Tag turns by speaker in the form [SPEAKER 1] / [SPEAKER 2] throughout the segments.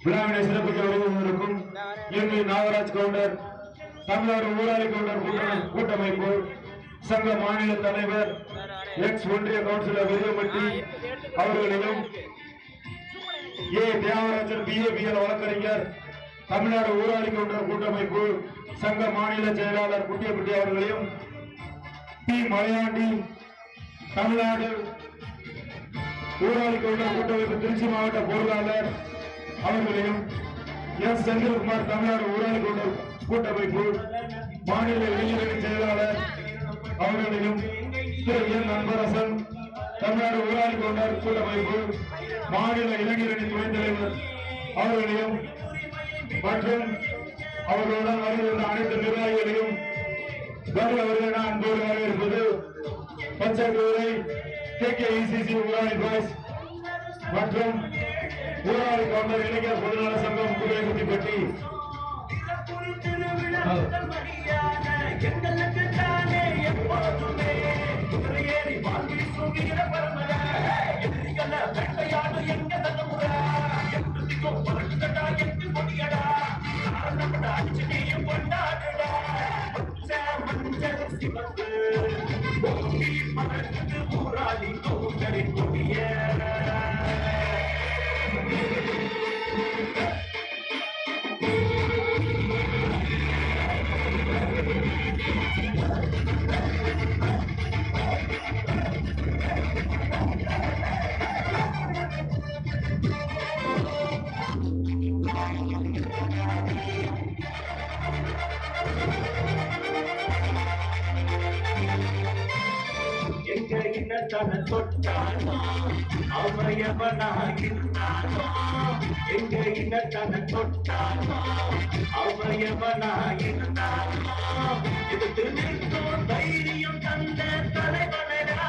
[SPEAKER 1] விழாவினை சிறப்பிக்க வருவதற்கும் எங்கள் நாகராஜ் கவுண்டர் தமிழ்நாடு ஊராளி கவுண்டர் கூட்டமைப்பு சங்க மாநில தலைவர் எக்ஸ் ஒன்றிய கவுன்சிலர் விஜயமட்டி அவர்களிடம் ஏ. தியாகராஜன் பிஏபிஎல் வழக்கறிஞர் தமிழ்நாடு ஊராளி கவுண்டர் கூட்டமைப்பு சங்க மாநில செயலாளர் குட்டியப்பட்டி அவர்களையும் பி. மலையாண்டி தமிழ்நாடு ஊராளி கவுண்டர் கூட்டமைப்பு திருச்சி மாவட்ட பொருளாளர் அவர்களையும் எஸ் செந்தில்குமார் தமிழ்நாடு ஊராளி கொண்ட கூட்டமைப்பு மாநில இளைஞரணி செயலாளர் அவர்களையும் திரு என் அன்பரசன் தமிழ்நாடு ஊராளி கொண்ட கூட்டமைப்பு மாநில இளைஞரணி துணைத் தலைவர் அவர்களையும் மற்றும் அவர்களுடன் வருகின்ற அனைத்து நிர்வாகிகளையும் வருக வருக அன்போடு வரவேற்பது பச்சை குதிரை K K ECC Urali boys மற்றும் ஊராளி கவுண்டர் இளைஞர் பொதுநல சங்கம் குதிரைக்குட்டிப்பட்டி
[SPEAKER 2] பற்றி தானே எப்போதுமே அவயவனாகிருந்தானோ எங்க இனத்தன தொட்டானோ? அவயவனாகிருந்தானோ எதிர்த்து நிற்கும் தைரியம் தந்த தலைவனடா.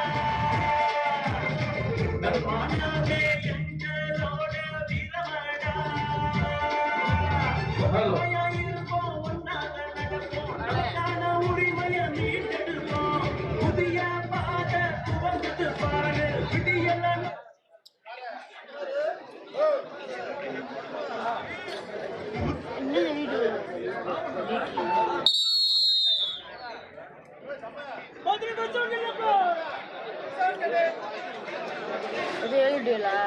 [SPEAKER 2] தர்மானவே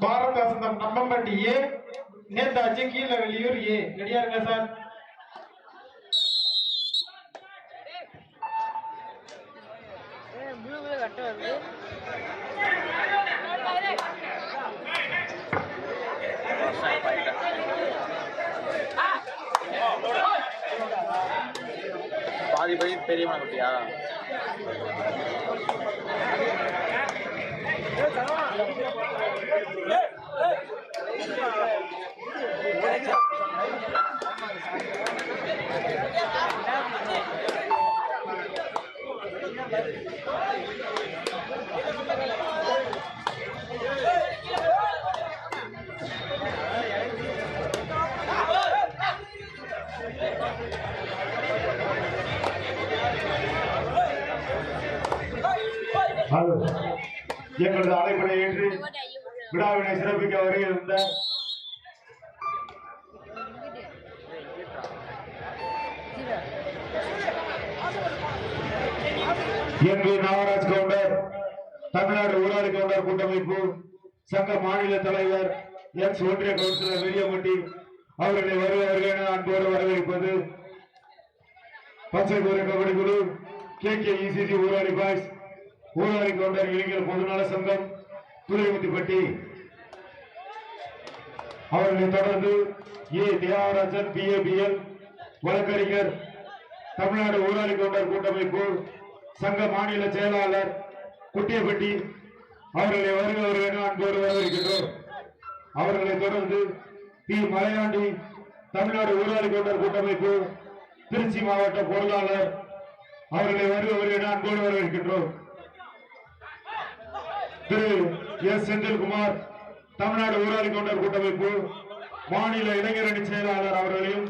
[SPEAKER 3] பாரதாசந்தம் கம்மம்பட்டி ஏ. நேதாஜி கீழே வெளியூர் ஏ. ரெடியா இருங்க சார்.
[SPEAKER 4] பாதி பதி பெரியவன குட்டியா
[SPEAKER 1] Thank எங்களது அழைப்பினை ஏற்று விழாவினை சிறப்பிக்க வருகின்ற என் நாகராஜ் கவுண்டர் தமிழ்நாடு ஊராட்சி கவுண்டர் கூட்டமைப்பு சங்க மாநில தலைவர் எக்ஸ் ஒன்றிய கவுன்சிலர் விரியமட்டி அவர்களை வருவார்கள் என அன்போடு வரவேற்பது. பச்சை கூற கபடி குழு K K ECC Urali boys Urali Gounder இளைஞர் பொதுநல சங்கம் துறைமுத்திப்பட்டி அவர்களை தொடர்ந்து ஏ. தியாகராஜன் பிஏபிஎல் வழக்கறிஞர் தமிழ்நாடு ஊராளி கவுண்டர் கூட்டமைப்பு சங்க மாநில செயலாளர் குட்டியப்பட்டி அவர்களை வருகிறவர்கள் என அன்போடு வரவிருக்கின்றோம் அவர்களை தொடர்ந்து பி. மலையாண்டி தமிழ்நாடு ஊராளி கவுண்டர் கூட்டமைப்பு திருச்சி மாவட்ட பொருளாளர் அவர்களை வருகிறவர்கள் என அன்போடு வரவேற்கின்றோம். திரு எஸ் செந்தில்குமார் தமிழ்நாடு ஊராட்சி கவுண்டர் கூட்டமைப்பு மாநில இளைஞரணி செயலாளர் அவர்களையும்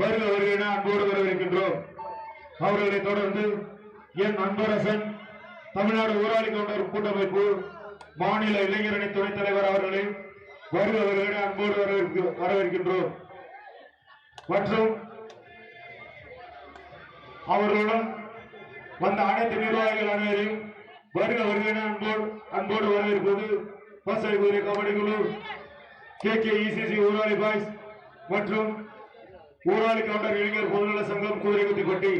[SPEAKER 1] வருக வருக என அன்போடு வரவேற்கின்றோம். அவர்களை தொடர்ந்து என் அன்பரசன் தமிழ்நாடு ஊராளி கவுண்டர் கூட்டமைப்பு மாநில இளைஞரணி துணைத் தலைவர் அவர்களையும் வருக வருக என அன்போடு வரவேற்கின்றோம். மற்றும் அவர்களுடன் வந்த அனைத்து நிர்வாகிகள் அனைவரையும் வருக வருக அன்போடு அன்போடு வரவேற்பது பசை கபடி குழு K K ECC Urali boys மற்றும் ஊராளி கவுண்டர் இளைஞர் பொதுநல சங்கம் குதிரைகுத்திப்பட்டி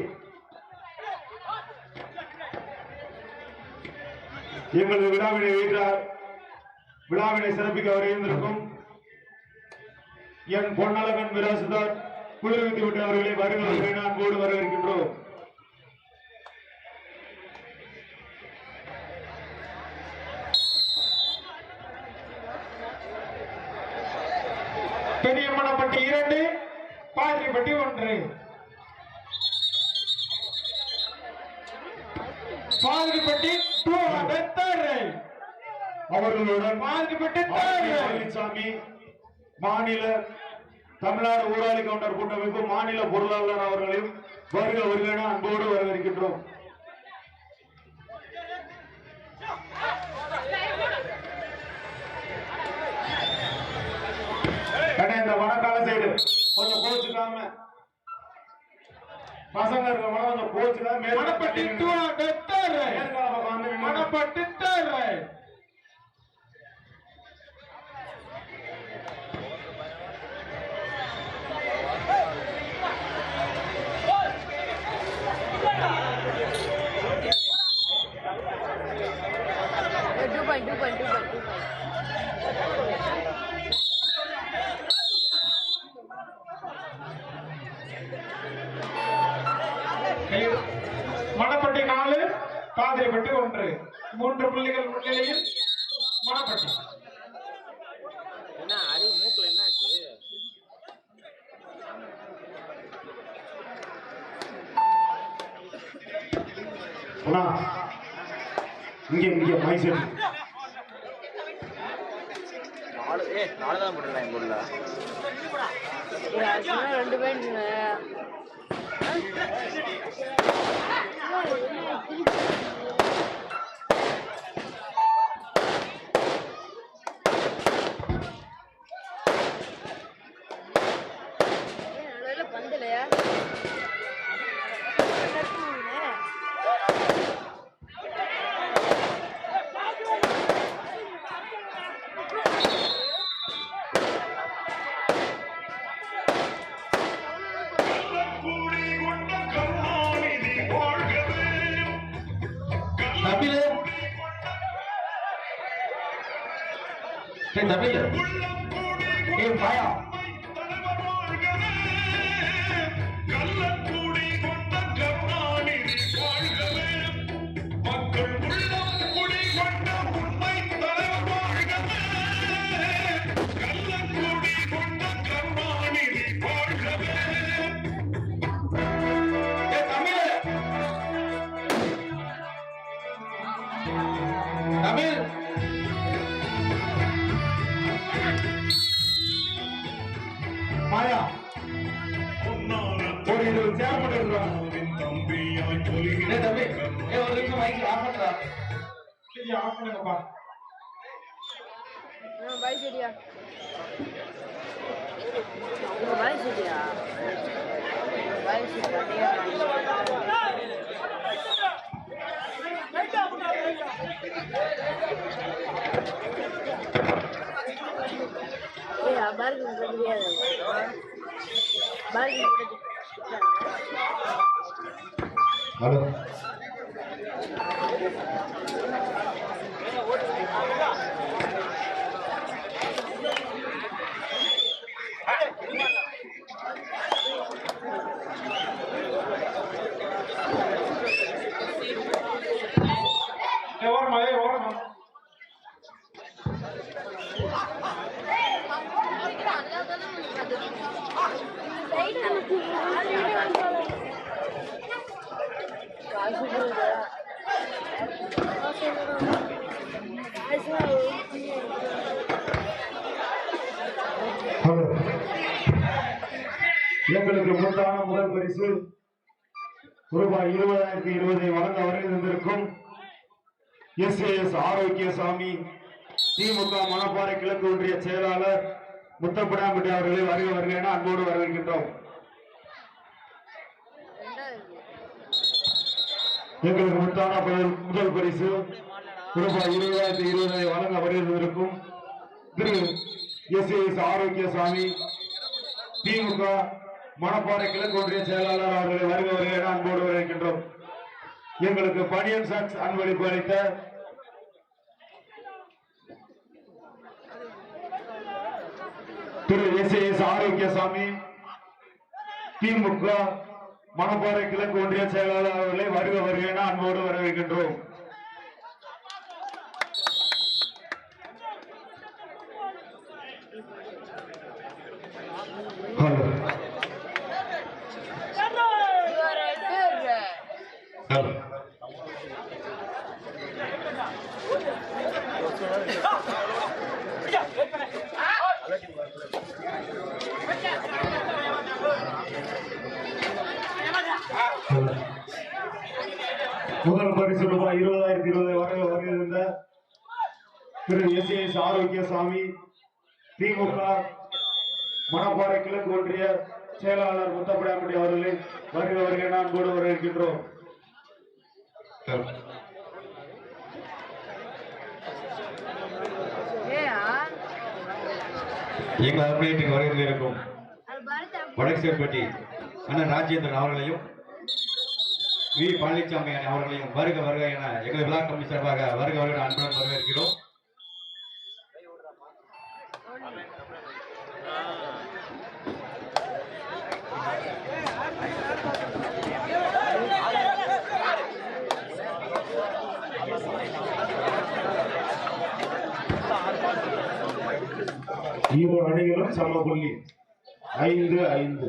[SPEAKER 1] எங்களது விழாவினை வீட்டார் விழாவினை சிறப்பிக்க வருகின்றிருக்கும் என் பொன்னழகன் மிராசுதார் குதிரைகுத்திப்பட்டி அவர்களை வருக வருக என அன்போடு வரவேற்கின்றோம்.
[SPEAKER 3] பாதிரிப்பட்டி ஒன்று. Pathiripatti two hundred third right
[SPEAKER 1] அவர்களுடன் பழனிசாமி மாநில தமிழ்நாடு ஊராட்சி கவுண்டர் கூட்டமைப்பு மாநில பொருளாளர் அவர்களையும் வருக வருக அன்போடு வரவேற்கின்றோம். இந்த வடக்கால சைடு. கொஞ்சம் கோச்சுக்காம பசங்க இருக்க மனம் கொஞ்சம் கோச்சுக்காம
[SPEAKER 3] Manappatti two hundred third right
[SPEAKER 1] மேற்கால பக்கம் வந்து நின்னு
[SPEAKER 3] Manappatti third right
[SPEAKER 5] two point two point two point two point
[SPEAKER 3] Manappatti நாலு பாதிரிப்பட்டி ஒன்று. மூன்று புள்ளிகள் முன்னிலையில் மணப்பட்டி
[SPEAKER 4] என்ன அடி மூக்குல என்னாச்சு?
[SPEAKER 1] அண்ணா இங்க இங்க மைசூர்.
[SPEAKER 4] நாலு ஏ நாலு தான் போட்டுருக்கேன் எங்க ஊர்ல.
[SPEAKER 5] இன்னும் ரெண்டு பாயிண்ட் பந்தலையா?
[SPEAKER 1] எங்களுக்கு முத்தான முதல் பரிசு ரூபாய் இருபதாயிரத்தி இருபதை வழங்க வருகின்றிருக்கும் எஸ் எஸ் ஆரோக்கியசாமி திமுக மணப்பாறை கிழக்கு ஒன்றிய செயலாளர் முத்தப்படாம்பட்டி அவர்களை வருக வருக என அன்போடு வரவேற்கின்றோம். எங்களுக்கு முத்தான முதல் முதல் பரிசு ரூபாய் இருபதாயிரத்தி இருபதை வழங்க வருவதற்கும் திரு எஸ் எஸ் ஆரோக்கியசாமி திமுக மணப்பாறை கிழக்கு ஒன்றிய செயலாளர் அவர்களை வருக வருக அன்போடு வரவேற்கின்றோம். எங்களுக்கு பனியன் சாக்ஸ் அன்பளிப்பு அளித்த திரு எஸ் எஸ் ஆரோக்கியசாமி திமுக மணப்பாறை கிழக்கு ஒன்றிய செயலாளர் அவர்களை வருக வருக என அன்போடு வரவேற்கின்றோம். ஹலோ முதல் பரிசு ரூபாய் இருபதாயிரத்தி இருபது வரை வருகின்ற திரு எஸ் எஸ் ஆரோக்கியசாமி திமுக மணப்பாறை கிழக்கு ஒன்றிய செயலாளர் முத்தப்படாமட்டி அவர்களை வருக வருக நான் கூட வரவேற்கின்றோம்.
[SPEAKER 6] எங்கள் அர்ப்பணியத்துக்கு வருகிறது இருக்கும். வடசேர்பட்டி அண்ணன் ராஜேந்திரன் அவர்களையும் வி. பழனிசாமி அண்ணன் அவர்களையும் வருக வருக என எங்கள் விழா கமிட்டி சார்பாக வருக வருக அன்புடன் வரவேற்கிறோம்.
[SPEAKER 1] இரு அணிகளும் சம புள்ளி ஐந்து ஐந்து.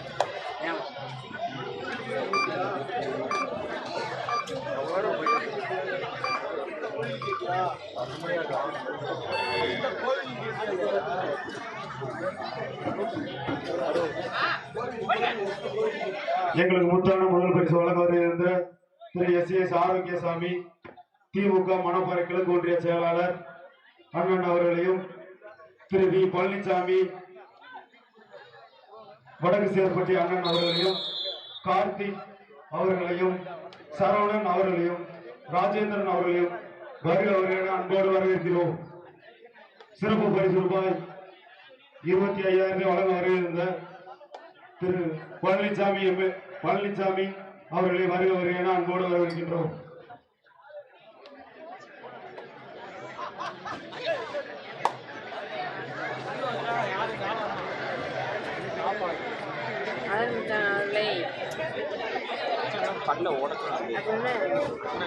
[SPEAKER 1] எங்களுக்கு முத்தான முதல் பரிசு வழங்க இருந்த திரு எஸ் எஸ் ஆரோக்கியசாமி திமுக மணப்பாறை கிழக்கு ஒன்றிய செயலாளர் அண்ணன் அவர்களையும் திரு வி பழனிசாமி வடக்கு சேர்ப்பட்டி அண்ணன் அவர்களையும் கார்த்திக் அவர்களையும் சரவணன் அவர்களையும் ராஜேந்திரன் அவர்களையும் வருக அன்போடு வரவேற்கிறோம். சிறப்பு பரிசு ரூபாய் இருபத்தி ஐயாயிரம் வழங்க வருகின்ற திரு பழனிசாமி பழனிசாமி அவர்களை வருக வருக அன்போடு வரவேற்கின்றோம்.
[SPEAKER 5] ஆரம்பித்தாங்களே
[SPEAKER 4] பல்ல
[SPEAKER 5] ஓடக்கூடாது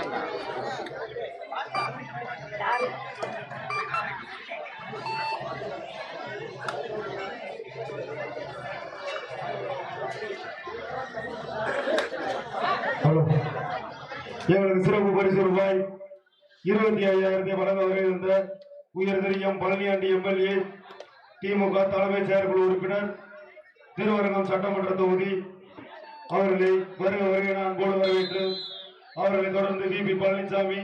[SPEAKER 1] ஹலோ. எங்களுக்கு சிறப்பு பரிசு ரூபாய் இருபத்தி ஐயாயிரத்தை வழங்க வருகின்ற உயர்திரியம் பழனியாண்டி எம்எல்ஏ திமுக தலைமை செயற்குழு உறுப்பினர் திருவரங்கம் சட்டமன்ற தொகுதி அவர்களை வருக வருக என வரவேற்று அவர்களை தொடர்ந்து வி பி பழனிசாமி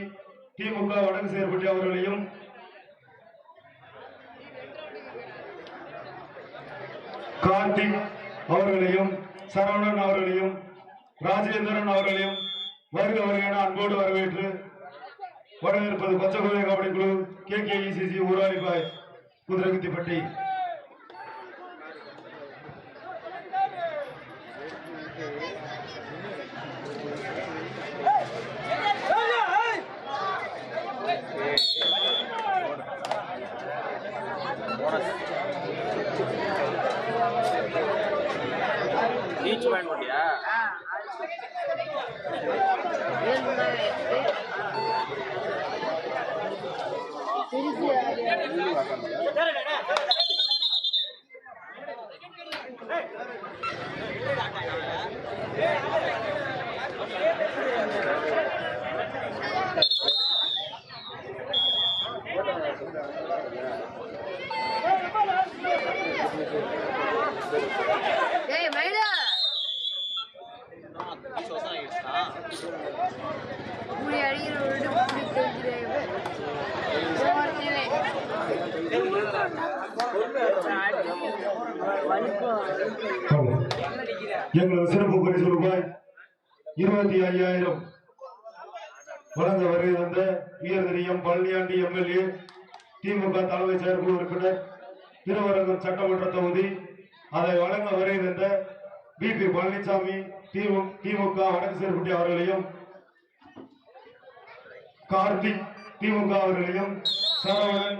[SPEAKER 1] திமுக வடக்கு செயற்பட்டி அவர்களையும் கார்த்திக் அவர்களையும் சரவணன் அவர்களையும் ராஜேந்திரன் அவர்களையும் வருக வருக என அன்போடு வரவேற்று வரவேற்பது பச்சை குழந்தை கபடி குழு கே கே இசிசி ஊராளிபாய் குதிரகுத்திப்பட்டி.
[SPEAKER 5] ஏய்
[SPEAKER 1] எங்களது சிறப்பு பரிசு ரூபாய் இருபத்தி ஐயாயிரம் வழங்க தந்த உயர்திரியம் பழனியாண்டி எம்எல்ஏ திமுக தலைமை செயற்குழு உறுப்பினர் திருவரங்கம் சட்டமன்ற தொகுதி. அதை வழங்க வருகின்ற பி பி பழனிசாமி திமுக வடக்கு சேர்க்குட்டி அவர்களையும் கார்த்திக் திமுக அவர்களையும் சரவணன்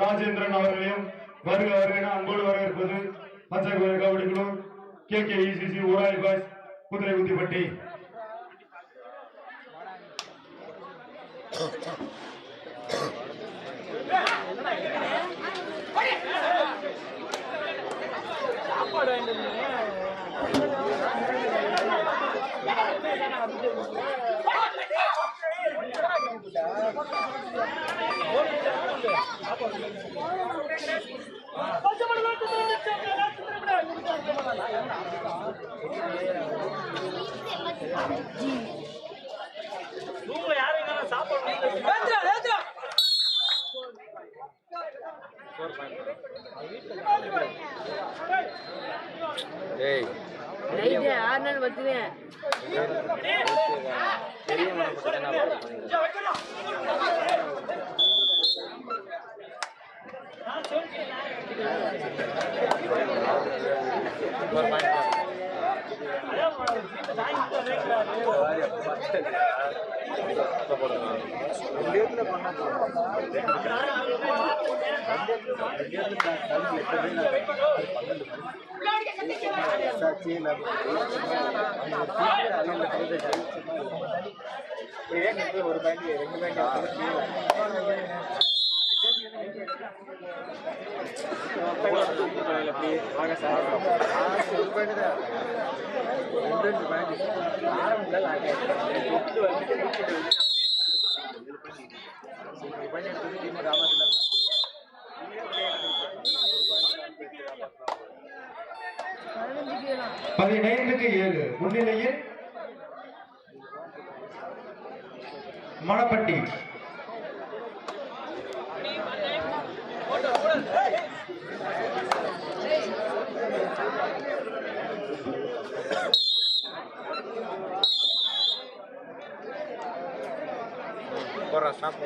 [SPEAKER 1] ராஜேந்திரன் அவர்களையும் வருக வருக அன்போடு வரவேற்பது பச்சை கோயில் கபடி குழு K K ECC Urali boys குதிரை குத்திப்பட்டி
[SPEAKER 4] ஏய்
[SPEAKER 5] நைட்டு ஆறு நாள்
[SPEAKER 4] ஒரு பேண்ட் ரெண்டு பேண்ட்
[SPEAKER 6] பதினைந்துக்கு ஏழு. முன்னிலையில் மணப்பட்டி.
[SPEAKER 4] Corra, sapo.